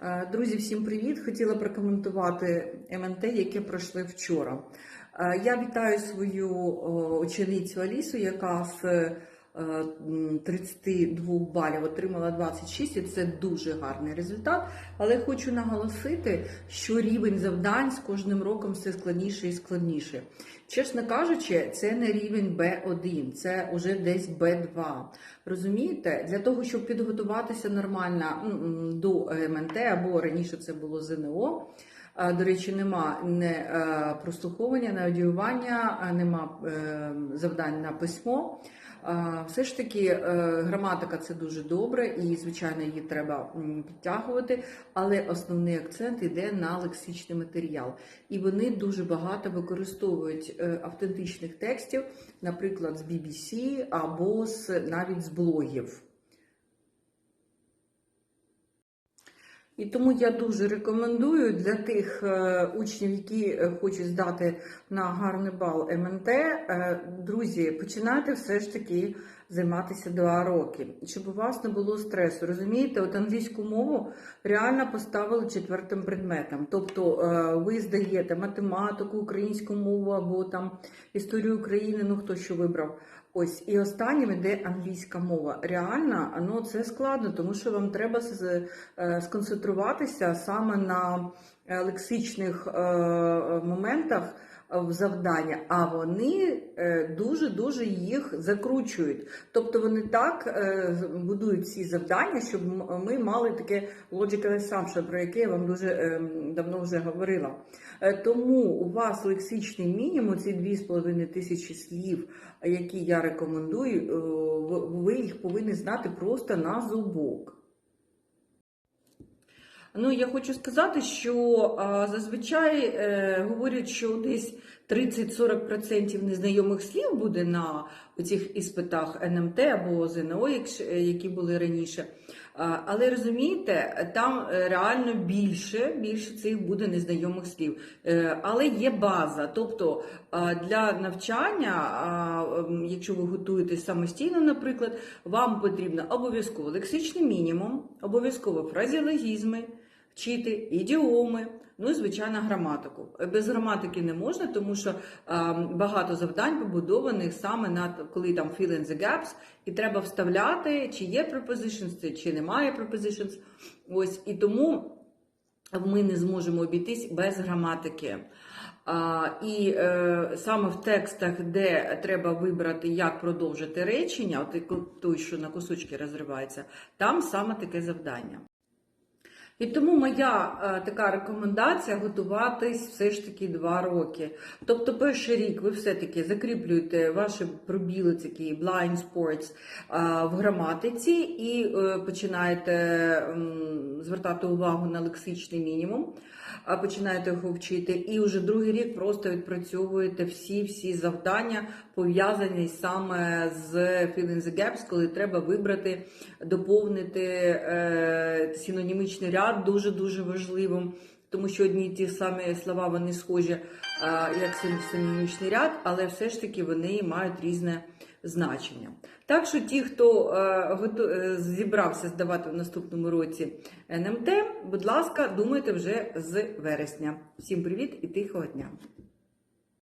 Е, Друзі, всім привіт! Хотіла прокоментувати МНТ, яке пройшли вчора. Е, Я вітаю свою ученицю Алісу, яка з е, 32 балів отримала 26, і це дуже гарний результат. Але хочу наголосити, що рівень завдань з кожним роком все складніше і складніше. Чесно кажучи, це не рівень Б1, це вже десь Б2. Розумієте, для того, щоб підготуватися нормально до МНТ або раніше це було ЗНО. До речі, нема не е, прослуховування, не аудіювання, нема е, завдань на письмо. Все ж таки, е, граматика це дуже добре, і звичайно її треба підтягувати. Але основний акцент йде на лексичний матеріал, і вони дуже багато використовують автентичних текстів, наприклад, з BBC або з навіть з блогів. І тому я дуже рекомендую для тих е, учнів, які е, хочуть здати на гарний бал МНТ, е, друзі, починайте все ж таки займатися два роки, щоб у вас не було стресу. Розумієте, от англійську мову реально поставили четвертим предметом. Тобто е, ви здаєте математику, українську мову або там історію України, ну хто що вибрав. Ось і останнім іде англійська мова. Реально, ну це складно, тому що вам треба е, сконцентруватися саме на е, лексичних моментах в завдання, а вони дуже дуже їх закручують. Тобто вони так е, будують ці завдання, щоб ми мали таке logical assumption, про яке я вам дуже е, давно вже говорила. Е, Тому у вас лексичний мінімум, ці 2,5 тисячі слів, які я рекомендую, е, ви їх повинні знати просто на зубок. Ну, я хочу сказати, що а, зазвичай е, говорять, що десь 30-40% незнайомих слів буде на цих іспитах НМТ або ЗНО, е, які були раніше. А, але розумієте, там е, реально більше, більше цих буде незнайомих слів. Е, але є база. Тобто а, для навчання, а, якщо ви готуєтесь самостійно, наприклад, вам потрібно обов'язково лексичний мінімум, обов'язково фразеологізми вчити ідіоми, ну і звичайно граматику. Без граматики не можна, тому що багато завдань побудованих саме на коли там fill in the gaps, і треба вставляти, чи є prepositions, чи немає prepositions. Ось і тому ми не зможемо обійтись без граматики. А, і е, саме в текстах, де треба вибрати, як продовжити речення, от той, що на кусочки розривається, там саме таке завдання. І тому моя е, така рекомендація готуватись все ж таки два роки. Тобто, перший рік ви все-таки закріплюєте ваші пробіли, такі blind sports е, в граматиці, і е, починаєте м, звертати увагу на лексичний мінімум, а починаєте його вчити. І вже другий рік просто відпрацьовуєте всі-всі завдання, пов'язані саме з fill in the gaps, коли треба вибрати, доповнити е, синонімічний ряд дуже дуже важливим, тому що одні ті самі слова вони схожі е, як син- синонімічний ряд, але все ж таки вони мають різне значення. Так що ті, хто е, е, зібрався здавати в наступному році НМТ, будь ласка, думайте вже з вересня. Всім привіт і тихого дня!